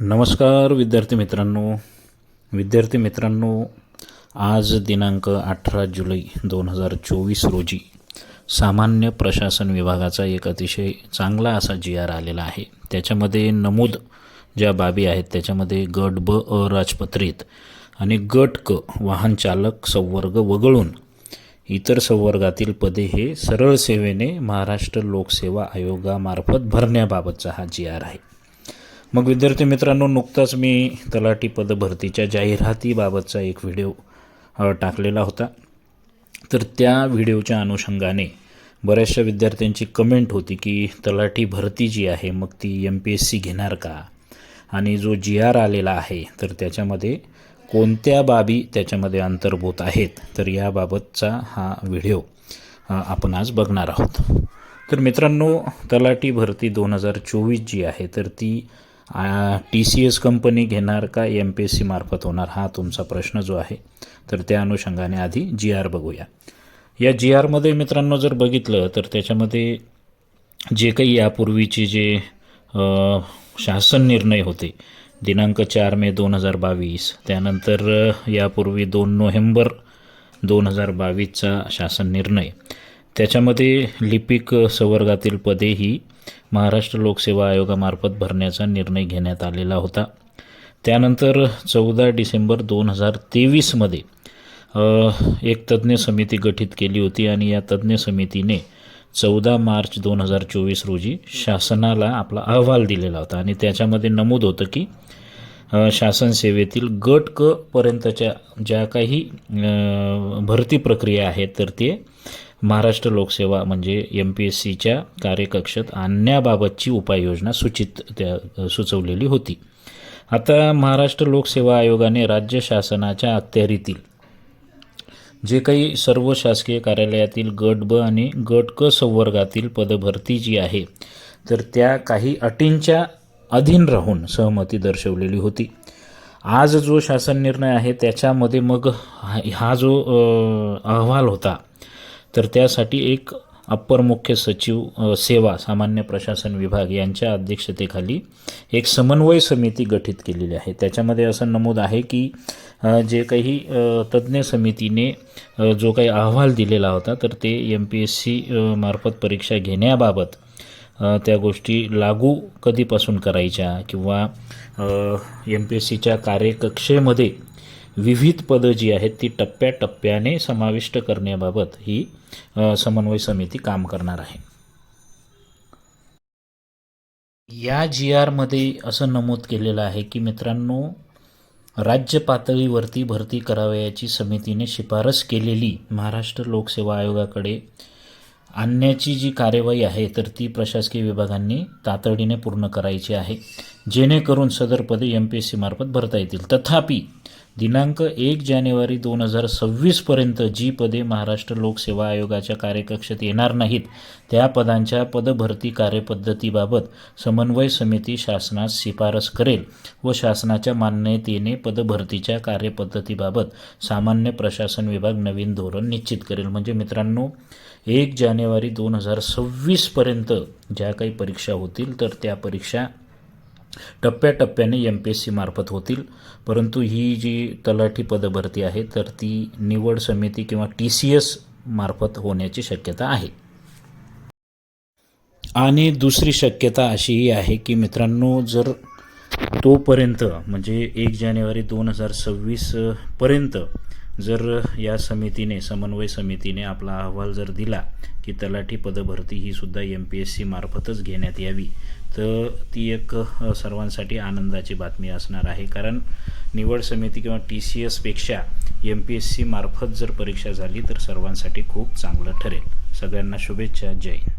नमस्कार विद्यार्थी मित्रांनो. विद्यार्थी मित्रांनो आज दिनांक अठरा जुलै दोन हजार चोवीस रोजी सामान्य प्रशासन विभागाचा एक अतिशय चांगला असा जी आर आलेला आहे. त्याच्यामध्ये नमूद ज्या बाबी आहेत त्याच्यामध्ये गट ब अराजपत्रित आणि गट क वाहन चालक संवर्ग वगळून इतर संवर्गातील पदे हे सरळ सेवेने महाराष्ट्र लोकसेवा आयोगामार्फत भरण्याबाबतचा हा जी आर आहे. मग विद्यार्थी मित्रांनो नुकताच मी तलाठी पद भरतीच्या जाहिरातीबाबतचा एक व्हिडिओ टाकलेला होता. तर त्या व्हिडिओच्या अनुषंगाने बऱ्याचशा विद्यार्थ्यांची कमेंट होती की तलाठी भरती जी आहे मग ती एम पी एस सी घेणार का? आणि जो जी आर आलेला आहे तर त्याच्यामध्ये कोणत्या बाबी त्याच्यामध्ये अंतर्भूत आहेत? तर याबाबतचा हा व्हिडिओ आपण आज बघणार आहोत. तर मित्रांनो तलाठी भरती दोन हजार चोवीस जी आहे तर ती टी सी एस कंपनी घेणार का एम पी एस सी मार्फत होणार हा तुमचा प्रश्न जो आहे तर त्या अनुषंगाने आधी जी आर बघूया. या जी आरमध्ये मित्रांनो जर बघितलं तर त्याच्यामध्ये जे काही यापूर्वीचे जे शासन निर्णय होते दिनांक चार मे दोन हजार बावीस त्यानंतर यापूर्वी दोन नोव्हेंबर दोन हजार बावीसचा शासन निर्णय. त्याच्यामध्ये लिपिक संवर्गातील पदे ही महाराष्ट्र लोकसेवा आयोगामार्फत भरण्याचा निर्णय घेण्यात आलेला होता. त्यानंतर चौदा डिसेंबर दोन हजार तेवीसमध्ये एक तज्ज्ञ समिती गठीत केली होती आणि या तज्ज्ञ समितीने चौदा मार्च दोन हजार चोवीस रोजी शासनाला आपला अहवाल दिलेला होता आणि त्याच्यामध्ये नमूद होतं की शासन सेवेतील गट क पर्यंतच्या ज्या काही भरती प्रक्रिया आहेत तर ते महाराष्ट्र लोकसेवा म्हणजे एम पी एस सीच्या कार्यकक्षात आणण्याबाबतची उपाययोजना सूचित त्या सुचवलेली होती. आता महाराष्ट्र लोकसेवा आयोगाने राज्य शासनाच्या अखत्यारीतील जे काही सर्व शासकीय कार्यालयातील गट ब आणि गट क संवर्गातील पदभरती जी आहे तर त्या काही अटींच्या अधीन राहून सहमती दर्शवलेली होती. आज जो शासन निर्णय आहे त्याच्यामध्ये मग हा हा जो अहवाल होता तर त्यासाठी एक अप्पर मुख्य सचिव सेवा सामान्य प्रशासन विभाग यांच्या अध्यक्षतेखाली एक समन्वय समिती गठीत केलेली आहे. त्याच्यामध्ये असं नमूद आहे की जे काही तज्ज्ञ समितीने जो काही अहवाल दिलेला होता तर ते एम पी एस सी मार्फत परीक्षा घेण्याबाबत त्या गोष्टी लागू कधीपासून करायच्या किंवा एम पी एस सीच्या कार्यकक्षेमध्ये विविध पदं जी आहेत ती टप्प्याटप्प्याने समाविष्ट करण्याबाबत ही समन्वय समिती काम करणार आहे. या जी आरमध्ये असं नमूद केलेलं आहे की मित्रांनो राज्य पातळीवरती भरती करावयाची समितीने शिफारस केलेली महाराष्ट्र लोकसेवा आयोगाकडे आणण्याची जी कार्यवाही आहे तर ती प्रशासकीय विभागांनी तातडीने पूर्ण करायची आहे. जेणेकरून सदर पदे एम पी एस सीमार्फत भरता येतील. तथापि दिनांक एक जानेवारी दोन हजार सव्वीसपर्यंत जी पदे महाराष्ट्र लोकसेवा आयोगाच्या कार्यकक्षेत येणार नाहीत त्या पदांच्या पदभरती कार्यपद्धतीबाबत समन्वय समिती शासनास शिफारस करेल व शासनाच्या मान्यतेने पदभरतीच्या कार्यपद्धतीबाबत सामान्य प्रशासन विभाग नवीन धोरण निश्चित करेल. म्हणजे मित्रांनो एक जानेवारी दोन हजार सव्वीसपर्यंत ज्या काही परीक्षा होतील तर त्या परीक्षा टप्प्याटप्प्याने एम पी एस सी मार्फत होतील. परंतु ही जी तलाठी पदभरती आहे तर ती निवड समिती किंवा टी सी एस मार्फत होण्याची शक्यता आहे. आणि दुसरी शक्यता अशीही आहे की मित्रांनो जर तोपर्यंत म्हणजे एक जानेवारी दोन हजार सव्वीसपर्यंत जर या समितीने समन्वय समितीने आपला अहवाल जर दिला की तलाठी पदभरती ही सुद्धा एम पी एस सी मार्फतच घेण्यात यावी तर ती एक सर्वांसाठी आनंदाची बातमी असणार आहे. कारण निवड समिती किंवा टी सी एसपेक्षा एम पी एस सी मार्फत जर परीक्षा झाली तर सर्वांसाठी खूप चांगलं ठरेल. सगळ्यांना शुभेच्छा. जय हिंद.